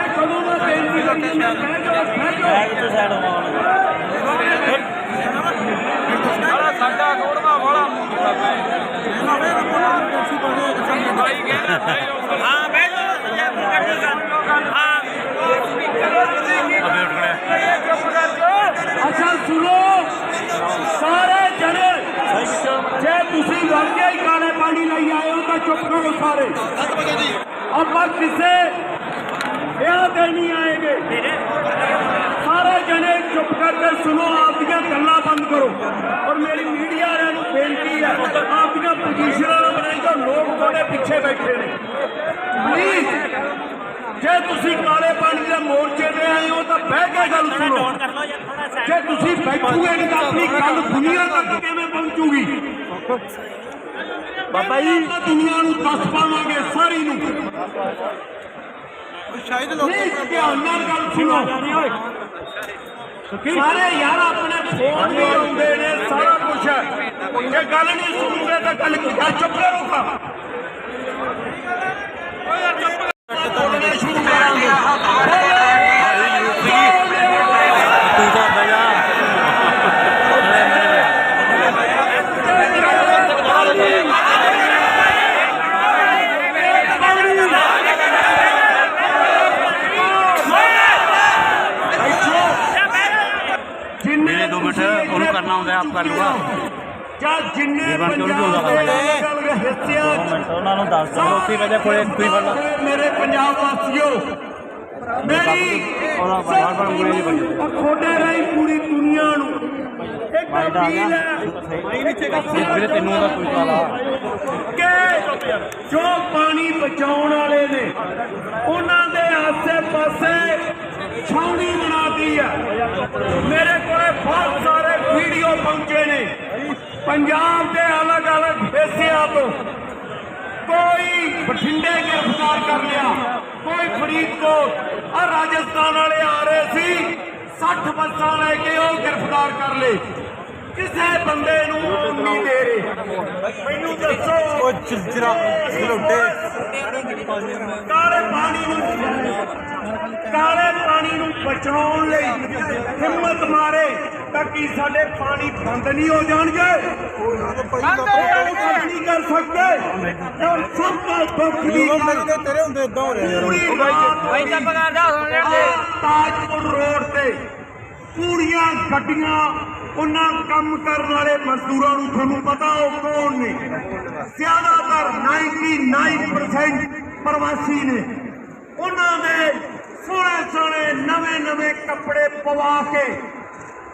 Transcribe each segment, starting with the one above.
ਲੋਕੇ ਸ਼ਹਿਰ ਮੈਂ ਕਿੱਥੇ ਸਾਈਡ ਹੋਵਾਂ ਸਾਡਾ ਸਾਡਾ ਕੋੜਦਾ ਵਾਲਾ। ਭਾਈ ਕਹਿੰਦਾ ਭਾਈ ਉਹ ਹਾਂ ਬਹਿ ਜਾ ਕੱਢੀ ਗੱਲ। ਹਾਂ। ਅਬੇ ਉੱਠ ਖੜਿਆ। ਅੱਛਾ ਸੁਣੋ। ਸਾਰੇ ਜਣੇ ਜੇ ਤੁਸੀਂ ਵਾਕਿਆ ਹੀ ਕਾਲੇ ਪਾਣੀ ਲਈ ਆਏ ਹੋ ਤਾਂ ਚੁੱਪ ਕਰੋ ਸਾਰੇ। ਆਪਾਂ ਕਿਸੇ ਵਿਆਹ ਤੇ ਨਹੀਂ ਆਏਗੇ। ਸਾਰੇ ਜਣੇ ਚੁੱਪ ਕਰਕੇ ਸੁਣੋ ਆਪਦੀਆਂ ਗੱਲਾਂ ਬੰਦ ਕਰੋ। ਔਰ ਮੇਰੀ ਮੀਡੀਆ ਵਾਲਿਆਂ ਨੂੰ ਬੇਨਤੀ ਹੈ ਆਪਦੀਆਂ ਪੋਜੀਸ਼ਨਾਂ ਨੂੰ ਬਣਾਈ ਜੋ ਲੋਕ ਤੁਹਾਡੇ ਪਿੱਛੇ ਬੈਠੇ ਨੇ। ਪਲੀਜ਼ ਜੇ ਤੁਸੀਂ ਕਾਲੇ ਪਾਣੀ ਦੇ ਮੋਰਚੇ ਤੇ ਆਏ ਹੋ ਤਾਂ ਬਹਿ ਕੇ ਗੱਲ ਸੁਣੋ। ਜੇ ਤੁਸੀਂ ਬੈਠੋਗੇ ਨਹੀਂ ਤਾਂ ਆਪਣੀ ਗੱਲ ਦੁਨੀਆ ਤੱਕ ਕਿਵੇਂ ਪਹੁੰਚੂਗੀ? ਬਾਬਾ ਜੀ। ਦੁਨੀਆ ਨੂੰ ਦੱਸ ਪਾਵਾਂਗੇ ਸਾਰੀ ਨੂੰ? ਸ਼ਾਇਦ ਪਲੀਜ਼ ਧਿਆਨ ਨਾਲ ਗੱਲ ਸੁਣੋ। ਸਾਰੇ ਯਾਰ ਆਪਣੇ ਫੋਨ ਵੀ ਆਉਂਦੇ ਨੇ ਸਾਰਾ ਕੁਝ ਹੈ। ਜੇ ਗੱਲ ਨਹੀਂ ਸੁਣੋਗੇ ਤਾਂ ਗੱਲ ਗੱਲ ਚੁੱਪ ਰਹੋਗਾ ਬੋਲਣਾ ਸ਼ੁਰੂ ਕਰਾਂਗੇ ਤੂੰ ਤਾਂ ਬਹਿ ਜਾ ਅਰੇ ਮੇਰੇ ਜਿੰਨੇ ਮੇਰੇ ਦੋ ਮਿੰਟ ਉਹਨੂੰ ਕਰਨਾ ਹੁੰਦਾ ਆਪ ਕਰ ਲੂਗਾ ਜਾਂ ਜਿੰਨੇ ਪੰਜਾਬ ਦੇ ਹਿੱਸਿਆਂ 'ਚ। ਉਹਨਾਂ ਨੂੰ ਦੱਸ ਦੋ ਉੱਥੇ ਵਜੇ ਕੋਲੇ ਕੋਈ ਫੜਨਾ ਮੇਰੇ ਪੰਜਾਬ ਵਾਸੀਓ ਮੇਰੀ ਖੋਡੇ ਰਹੀ ਪੂਰੀ ਦੁਨੀਆ ਨੂੰ ਇੱਕ ਅਪੀਲ ਹੈ ਤੈਨੂੰ ਦਾ ਕੋਈ ਕਾਲਾ ਕਿ ਜੋ ਪਾਣੀ ਬਚਾਉਣ ਵਾਲੇ ਨੇ ਉਹਨਾਂ ਦੇ ਆਸੇ-ਪਾਸੇ ਛਾਉਣੀ ਬਣਾਤੀ ਹੈ। ਮੇਰੇ ਕੋਲੇ ਬਹੁਤ ਸਾਰੇ ਵੀਡੀਓ ਪਹੁੰਚੇ ਨੇ। ਪੰਜਾਬ ਦੇ ਅਲੱਗ-ਅਲੱਗ ਹਿੱਸਿਆਂ ਤੋਂ ਕੋਈ ਬਠਿੰਡੇ ਗ੍ਰਿਫਤਾਰ ਕਰ ਲਿਆ। ਕੋਈ ਫਰੀਦਕੋਟ। ਆ ਰਾਜਸਥਾਨ ਵਾਲੇ ਆ ਰਹੇ ਸੀ। 60 ਬੱਸਾਂ ਲੈ ਕੇ ਉਹ ਗ੍ਰਿਫਤਾਰ ਕਰ ਲਏ। ਕਿਸੇ ਬੰਦੇ ਨੂੰ ਨਹੀਂ ਦੇ ਰਹੇ। ਮੈਨੂੰ ਦੱਸੋ। ਉਹ ਚਿਲਚਰਾ ਲੁੱਟੇ ਕਾਲੇ ਪਾਣੀ ਨੂੰ ਕਾਲੇ ਬਚਾਉਣ ਲਈ ਹਿੰਮਤ ਮਾਰੇ ਤਾਂ ਕੀ ਸਾਡੇ ਪਾਣੀ ਬੰਦ ਨਹੀਂ ਹੋ ਜਾਣਗੇ? ਬੰਦ ਨਹੀਂ ਕਰ ਸਕਦੇ। ਔਰ ਸਭ ਤੋਂ ਦੁੱਖ ਦੀ ਗੱਲ ਤੇਰੇ ਹੁੰਦੇ ਇਦਾਂ ਹੋ ਰਿਹਾ ਪੂਰੀ ਭਾਈ ਚੱਪ ਕਰਦਾ ਸੁਣ ਲੈਂਦੇ ਤਾਜਪੁਰ ਰੋਡ ਤੇ ਪੂਰੀਆਂ ਗੱਡੀਆਂ ਉਹਨਾਂ ਕੰਮ ਕਰਨ ਵਾਲੇ ਮਜ਼ਦੂਰਾਂ ਨੂੰ ਤੁਹਾਨੂੰ ਪਤਾ ਉਹ ਕੌਣ ਨੇ? ਜ਼ਿਆਦਾਤਰ 99% ਪ੍ਰਵਾਸੀ ਨੇ। ਉਹਨਾਂ ਦੇ ਸੋਹਣੇ ਸੋਹਣੇ ਨਵੇਂ ਨਵੇਂ ਕੱਪੜੇ ਪਵਾ ਕੇ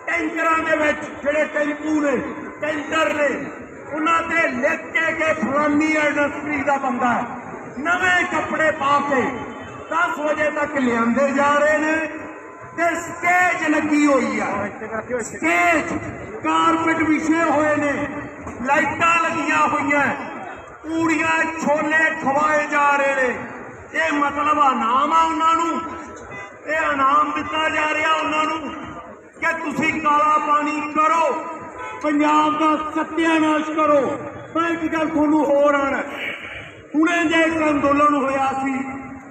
ਟੈਂਕਰਾਂ ਦੇ ਵਿੱਚ ਜਿਹੜੇ ਟੈਂਪੂ ਨੇ, ਟੈਂਕਰ ਨੇ, ਉਹਨਾਂ ਤੇ ਲਿਖ ਕੇ ਕਿ ਫਲਾਨੀ ਇੰਡਸਟਰੀ ਦਾ ਬੰਦਾ ਹੈ। ਨਵੇਂ ਕੱਪੜੇ ਪਾ ਕੇ 10 ਵਜੇ ਤੱਕ ਲਿਆਂਦੇ ਜਾ ਰਹੇ ਨੇ ਤੇ ਸਟੇਜ ਲੱਗੀ ਹੋਈ ਆ। ਸਟੇਜ ਕਾਰਪਟ ਵਿਛੇ ਹੋਏ ਨੇ, ਲਾਈਟਾਂ ਲੱਗੀਆਂ ਹੋਈਆਂ, ਪੂੜੀਆਂ ਛੋਲੇ ਖਵਾਏ ਜਾ ਰਹੇ ਨੇ। ਇਹ ਮਤਲਬ ਇਨਾਮ ਆ ਉਹਨਾਂ ਨੂੰ। ਇਹ ਇਨਾਮ ਦਿੱਤਾ ਜਾ ਰਿਹਾ ਉਹਨਾਂ ਨੂੰ ਕਿ ਤੁਸੀਂ ਕਾਲਾ ਪਾਣੀ ਕਰੋ, ਪੰਜਾਬ ਦਾ ਸੱਤਿਆਨਾਸ਼ ਕਰੋ। ਮੈਂ ਇੱਕ ਗੱਲ ਤੁਹਾਨੂੰ ਹੋਰ ਆਣਾ। ਹੁਣੇ ਜੇ ਇੱਕ ਅੰਦੋਲਨ ਹੋਇਆ ਸੀ,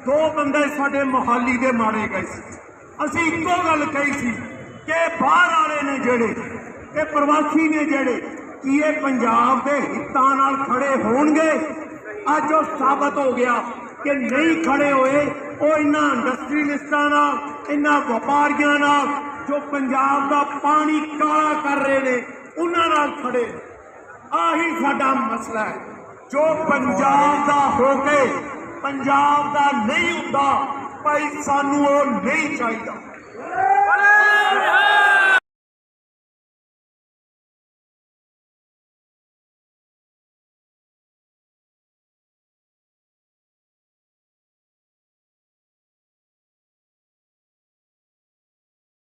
ਦੋ ਬੰਦੇ ਸਾਡੇ ਮੋਹਾਲੀ ਦੇ ਮਾਰੇ ਗਏ ਸੀ। ਅਸੀਂ ਇੱਕੋ ਗੱਲ ਕਹੀ ਸੀ ਕਿ ਬਾਹਰ ਵਾਲੇ ਨੇ ਜਿਹੜੇ ਇਹ ਪ੍ਰਵਾਸੀ ਨੇ ਜਿਹੜੇ, ਕੀ ਇਹ ਪੰਜਾਬ ਦੇ ਹਿੱਤਾਂ ਨਾਲ ਖੜੇ ਹੋਣਗੇ? ਅੱਜ ਉਹ ਸਾਬਤ ਹੋ ਗਿਆ। ਕਿ ਨਹੀਂ ਖੜੇ ਹੋਏ, ਉਹ ਇਹਨਾਂ ਇੰਡਸਟਰੀਲਿਸਟਾਂ ਨਾਲ ਇਹਨਾਂ ਵਪਾਰੀਆਂ ਨਾਲ ਜੋ ਪੰਜਾਬ ਦਾ ਪਾਣੀ ਕਾਲਾ ਕਰ ਰਹੇ ਨੇ, ਉਹਨਾਂ ਨਾਲ ਖੜੇ। ਆਹੀ ਸਾਡਾ ਮਸਲਾ ਹੈ। ਜੋ ਪੰਜਾਬ ਦਾ ਹੋ ਕੇ ਪੰਜਾਬ ਦਾ ਨਹੀਂ ਹੁੰਦਾ, ਭਾਈ ਸਾਨੂੰ ਉਹ ਨਹੀਂ ਚਾਹੀਦਾ।